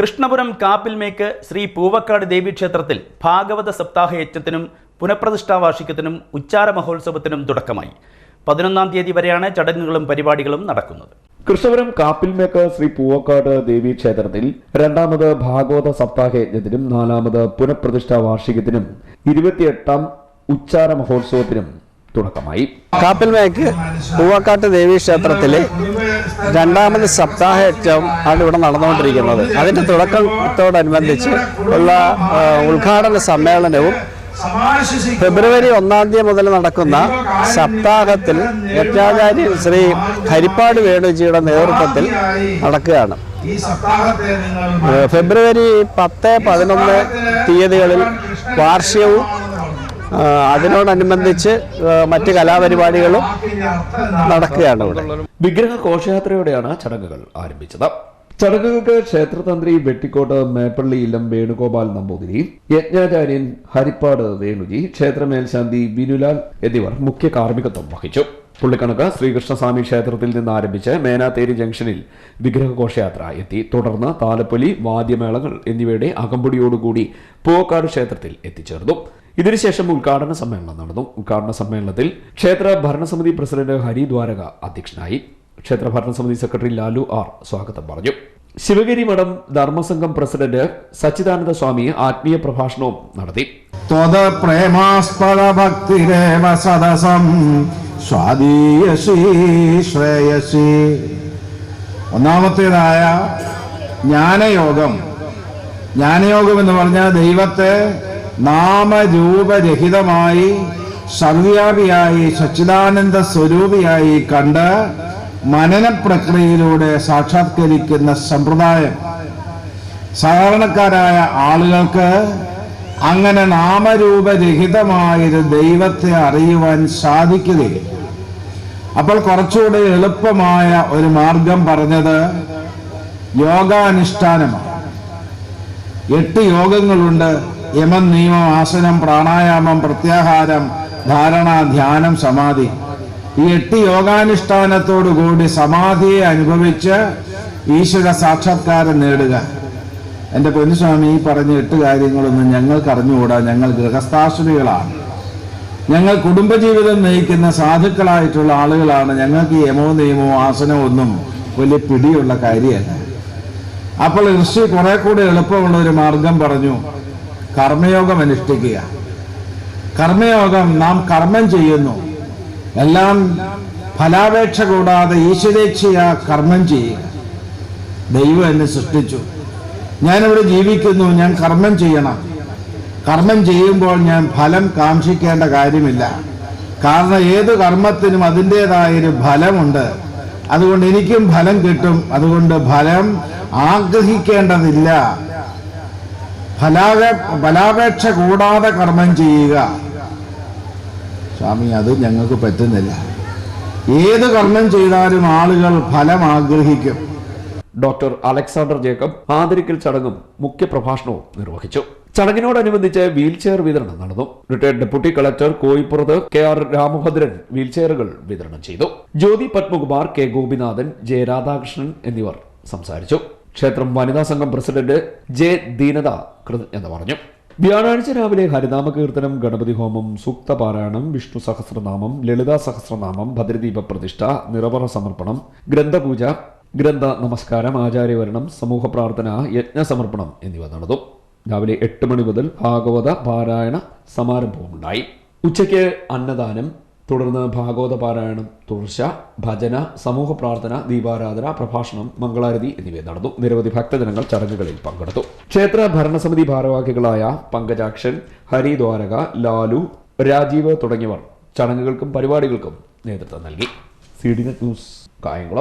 കൃഷ്ണപുരം കാപ്പിൽമേക്ക് ശ്രീ പൂവക്കാട് ദേവീക്ഷേത്രത്തിൽ ഭാഗവത സപ്താഹ യജ്ഞത്തിനും പുനഃപ്രതിഷ്ഠാ വാർഷികത്തിനും ഉച്ചാര മഹോത്സവത്തിനും തുടക്കമായി. പതിനൊന്നാം തീയതി വരെയാണ് ചടങ്ങുകളും പരിപാടികളും നടക്കുന്നത്. കൃഷ്ണപുരം കാപ്പിൽമേക്ക് ശ്രീ പൂവക്കാട് ദേവി ക്ഷേത്രത്തിൽ രണ്ടാമത് ഭാഗവത സപ്താഹ യജ്ഞത്തിനും നാലാമത് പുനഃപ്രതിഷ്ഠാ വാർഷികത്തിനും ഇരുപത്തിയെട്ടാം ഉച്ചാര മഹോത്സവത്തിനും തുടക്കമായി. കാപ്പിൽമേക്ക് പൂവക്കാട്ട് ദേവി ക്ഷേത്രത്തിലെ രണ്ടാമത് സപ്താഹ ആണ് ഇവിടെ നടന്നുകൊണ്ടിരിക്കുന്നത്. അതിന്റെ തുടക്കത്തോടനുബന്ധിച്ച് ഉള്ള ഉദ്ഘാടന സമ്മേളനവും ഫെബ്രുവരി ഒന്നാം തീയതി മുതൽ നടക്കുന്ന സപ്താഹത്തിൽ യജ്ഞാചാര്യൻ ശ്രീ ഹരിപ്പാട് വേണുജിയുടെ നേതൃത്വത്തിൽ നടക്കുകയാണ്. ഫെബ്രുവരി പത്ത് പതിനൊന്ന് തീയതികളിൽ വാർഷികവും അതിനോടനുബന്ധിച്ച് മറ്റ് കലാപരിപാടികളും നടക്കുകയാണ് ഇവിടെ. വിഗ്രഹ ഘോഷയാത്രയോടെയാണ് ചടങ്ങുകൾ ആരംഭിച്ചത്. ചടങ്ങുകൾക്ക് ക്ഷേത്രതന്ത്രി വെട്ടിക്കോട്ട് മേപ്പള്ളി ഇല്ലം വേണുഗോപാൽ നമ്പൂതിരി യജ്ഞാചാര്യൻ ഹരിപ്പാട് വേണുജി ക്ഷേത്രമേൽശാന്തി വിനുലാൽ എന്നിവർ മുഖ്യ കാർമ്മികത്വം വഹിച്ചു. പുള്ളിക്കണക്ക് ശ്രീകൃഷ്ണസ്വാമി ക്ഷേത്രത്തിൽ നിന്ന് ആരംഭിച്ച് മേനാത്തേരി ജംഗ്ഷനിൽ വിഗ്രഹഘോഷയാത്ര എത്തി. തുടർന്ന് താലപ്പൊലി വാദ്യമേളങ്ങൾ എന്നിവയുടെ അകമ്പടിയോടുകൂടി പൂവക്കാട് ക്ഷേത്രത്തിൽ എത്തിച്ചേർന്നു. ഇതിനുശേഷം ഉദ്ഘാടന സമ്മേളനം നടന്നു. ഉദ്ഘാടന സമ്മേളനത്തിൽ ക്ഷേത്ര ഭരണസമിതി പ്രസിഡന്റ് ഹരി ദ്വാരക അധ്യക്ഷനായി ക്ഷേത്ര ഭരണസമിതി സെക്രട്ടറി ലാലു ആർ സ്വാഗതം പറഞ്ഞു. ശിവഗിരി മഠം ധർമ്മസംഘം പ്രസിഡന്റ് സച്ചിദാനന്ദ സ്വാമി ആത്മീയ പ്രഭാഷണവും നടത്തി. ഒന്നാമത്തേതായ ജ്ഞാനയോഗം. ജ്ഞാനയോഗം എന്ന് പറഞ്ഞാൽ ദൈവത്തെ നാമരൂപരഹിതമായി സർവ്യാപിയായി സച്ചിദാനന്ദ സ്വരൂപിയായി കണ്ട് മനന പ്രക്രിയയിലൂടെ സാക്ഷാത്കരിക്കുന്ന സമ്പ്രദായം. സാധാരണക്കാരായ ആളുകൾക്ക് അങ്ങനെ നാമരൂപരഹിതമായൊരു ദൈവത്തെ അറിയുവാൻ സാധിക്കുകയില്ല അപ്പോൾ കുറച്ചുകൂടി എളുപ്പമായ ഒരു മാർഗം പറഞ്ഞത് യോഗാനുഷ്ഠാനമാണ്. എട്ട് യോഗങ്ങളുണ്ട്. യമം നിയമം ആസനം പ്രാണായാമം പ്രത്യാഹാരം ധാരണ ധ്യാനം സമാധി. ഈ എട്ട് യോഗാനുഷ്ഠാനത്തോടുകൂടി സമാധിയെ അനുഭവിച്ച് ഈശ്വര സാക്ഷാത്കാരം നേടുക. എന്റെ പൊന്നുസ്വാമി ഈ പറഞ്ഞ എട്ട് കാര്യങ്ങളൊന്നും ഞങ്ങൾക്ക് അറിഞ്ഞുകൂടാ ഞങ്ങൾ ഗൃഹസ്ഥാശ്രമികളാണ്. ഞങ്ങൾ കുടുംബജീവിതം നയിക്കുന്ന സാധുക്കളായിട്ടുള്ള ആളുകളാണ്. ഞങ്ങൾക്ക് യമോ നിയമമോ ആസനമോ ഒന്നും വലിയ പിടിയുള്ള കാര്യമല്ല. അപ്പോൾ ഋഷി കുറെ കൂടി എളുപ്പമുള്ള ഒരു മാർഗം പറഞ്ഞു. കർമ്മയോഗം അനുഷ്ഠിക്കുക. കർമ്മയോഗം നാം കർമ്മം ചെയ്യുന്നു. എല്ലാം ഫലാപേക്ഷ കൂടാതെ ഈശ്വരേച്ഛയാ കർമ്മം ചെയ്യുക. ദൈവം എന്നെ സൃഷ്ടിച്ചു. ഞാനിവിടെ ജീവിക്കുന്നു ഞാൻ കർമ്മം ചെയ്യണം. കർമ്മം ചെയ്യുമ്പോൾ ഞാൻ ഫലം കാക്ഷിക്കേണ്ട കാര്യമില്ല. കാരണം ഏത് കർമ്മത്തിനും അതിന്റെതായൊരു ഫലമുണ്ട്. അതുകൊണ്ട് എനിക്കും ഫലം കിട്ടും. അതുകൊണ്ട് ഫലം ആഗ്രഹിക്കേണ്ടതില്ല. ഫലാപേ ഫലാപേക്ഷ കൂടാതെ കർമ്മം ചെയ്യുക. സ്വാമി അത് ഞങ്ങൾക്ക് പറ്റുന്നില്ല. ഏത് കർമ്മം ചെയ്താലും ആളുകൾ ഫലം ആഗ്രഹിക്കും. ഡോക്ടർ അലക്സാണ്ടർ ജേക്കബ് ആദരിക്കൽ ചടങ്ങും മുഖ്യ പ്രഭാഷണവും നിർവഹിച്ചു. ചടങ്ങിനോടനുബന്ധിച്ച് വീൽചെയർ വിതരണം നടന്നു. Retired deputy collector Kozhippurathu K R Ramabhadran വീൽചെയറുകൾ വിതരണം ചെയ്തു. ജ്യോതി പത്മകുമാർ കെ ഗോപിനാഥൻ ജെ രാധാകൃഷ്ണൻ എന്നിവർ സംസാരിച്ചു. ക്ഷേത്രം വനിതാ സംഘം പ്രസിഡന്റ് ജെ ദീനത കൃതജ്ഞത പറഞ്ഞു. വ്യാഴാഴ്ച രാവിലെ ഹരിനാമ കീർത്തനം ഗണപതി ഹോമം സൂക്ത പാരായണം വിഷ്ണു സഹസ്രനാമം ലളിതാ സഹസ്രനാമം ഭദ്രദീപ പ്രതിഷ്ഠ നിറവറ സമർപ്പണം ഗ്രന്ഥപൂജ ഗ്രന്ഥ നമസ്കാരം ആചാര്യവരണം സമൂഹ പ്രാർത്ഥന യജ്ഞ സമർപ്പണം എന്നിവ നടന്നു. രാവിലെ എട്ട് മണി മുതൽ ഭാഗവത പാരായണ സമാരംഭവുമുണ്ടായി. ഉച്ചയ്ക്ക് അന്നദാനം തുടർന്ന് ഭാഗവത പാരായണം തുടർച്ച ഭജന സമൂഹ പ്രാർത്ഥന ദീപാരാധന പ്രഭാഷണം മംഗളാരതി എന്നിവ നടന്നു. നിരവധി ഭക്തജനങ്ങൾ ചടങ്ങുകളിൽ പങ്കെടുത്തു. ക്ഷേത്ര ഭരണസമിതി ഭാരവാഹികളായ പങ്കജാക്ഷൻ ഹരി ദ്വാരക ലാലു രാജീവ് തുടങ്ങിയവർ ചടങ്ങുകൾക്കും പരിപാടികൾക്കും നേതൃത്വം നൽകി. C D net news Kayamkulam.